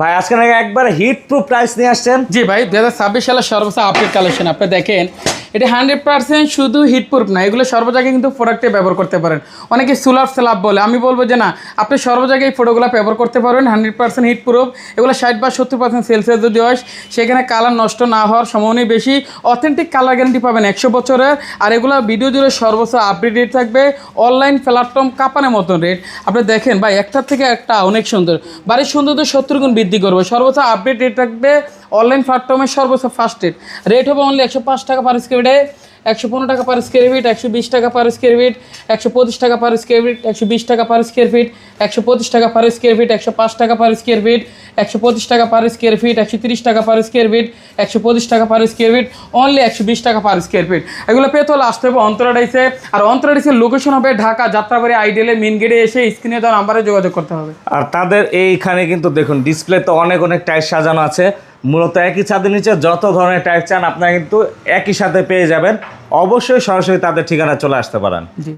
ভাই, আজকে একবার হিট প্রুফ প্রাইস নিয়ে আসছেন? জি ভাই দু হাজার ছাব্বিশ সালের সর্বোচ্চ আপডেট কালেকশন আপনি দেখেন এটা হান্ড্রেড পার্সেন্ট শুধু হিটপ্রুফ না, এগুলো সর্বজায়গায় কিন্তু প্রোডাক্টে ব্যবহার করতে পারেন। অনেকে সুলাভ স্ল্যাব বলে, আমি বলব যে না, আপনি সর্বজায়গায় এই ফটোগুলো ব্যবহার করতে পারবেন, হান্ড্রেড পার্সেন্ট হিটপ্রুফ। এগুলো ষাট বা সত্তর পার্সেন্ট সেলসিয়াস যদি হয়, সেখানে কালার নষ্ট না হওয়ার সম্ভাবনাই বেশি অথেন্টিক কালার গ্যারান্টি পাবেন একশো বছরের। আর এগুলো ভিডিও জুড়ে সর্বোচ্চ আপডেট রেট থাকবে অনলাইন প্ল্যাটফর্ম কাপানের মতন রেট। আপনি দেখেন ভাই, একটার থেকে একটা অনেক সুন্দর। বাড়ির সৌন্দর্য সত্তর গুণ বৃদ্ধি করবে, সর্বোচ্চ আপডেট রেট থাকবে অনলাইন প্ল্যাটফর্মের সর্বোচ্চ ফার্স্ট রেট রেট হবে অনলি একশো পাঁচ টাকা পার স্কোয়ার ফিটে একশো পনেরো টাকা পার স্কোয়ার ফিট একশো বিশ টাকা পার স্কোয়ার ফিট একশো পঁচিশ টাকা পার স্কোয়ার ফিট একশো বিশ টাকা পার স্কোয়ার ফিট একশো পঁচিশ টাকা পার স্কোয়ার ফিট একশো পাঁচ টাকা পার স্কোয়ার ফিট একশো পঁচিশ টাকা পার স্কোয়ার ফিট একশো তিরিশ টাকা পার স্কোয়ার ফিট একশো পঁচিশ টাকা পার স্কোয়ার ফিট অনলি একশো বিশ টাকা পার স্কোয়ার ফিট এগুলো পেতে হলে আসতে হবে অন্তরাডাইসে। আর অন্তরাডাইসের লোকেশন হবে ঢাকা যাত্রাবাড়ি আইডিয়ালে মেন গেটে এসে স্ক্রিনে দেওয়া নাম্বারে যোগাযোগ করতে হবে। আর তাদের এইখানে কিন্তু দেখুন ডিসপ্লে তো অনেক অনেক টাইস সাজানো আছে। মূলত একই ছাদের নিচে যত ধরনের টাইস চান আপনারা কিন্তু একই সাথে পেয়ে যাবেন। অবশ্যই সরাসরি তাদের ঠিকানা চলে আসতে পারেন। জি।